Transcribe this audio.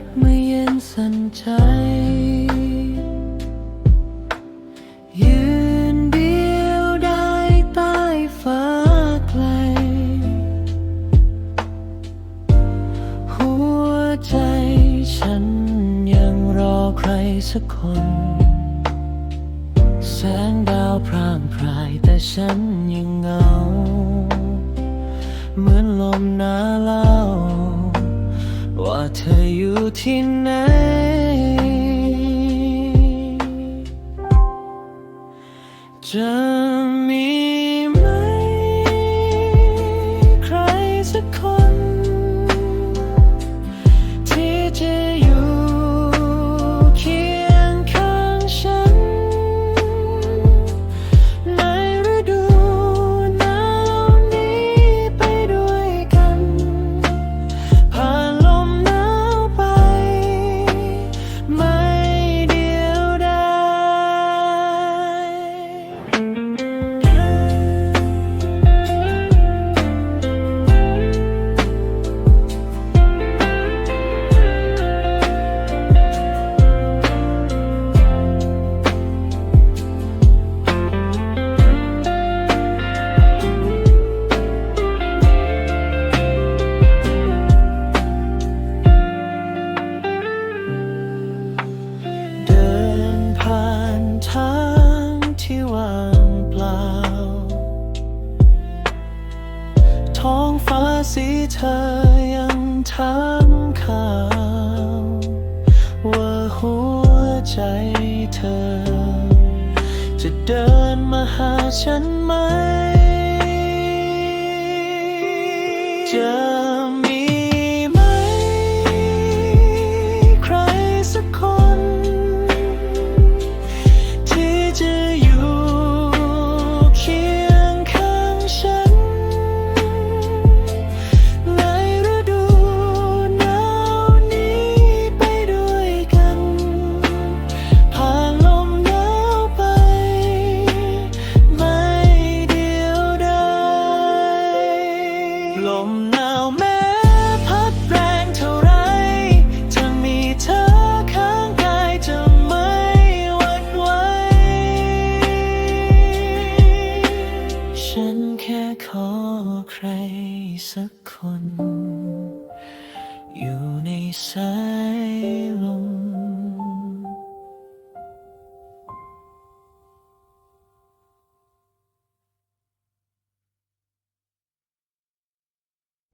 สั่นใจ ยืนเดียวได้ใต้ฟ้าไกล หัวใจฉันยังรอใครสักคน แสงดาวพร่างพรายแต่ฉันยังเหงา เหมือนลมหนาวเล่า ว่าเธออยู่ที่ไหน จะมีไหม ใครสักคน สีเธอยังถามข่าว ว่าหัวใจเธอ จะเดินมาหาฉันไหมเจอ ลมหนาแม้พัดแรงเท่าไรจะมีเธอข้างกายจะไม่หวั่นไหวฉันแค่ขอใครสักคน อยู่ในสายลม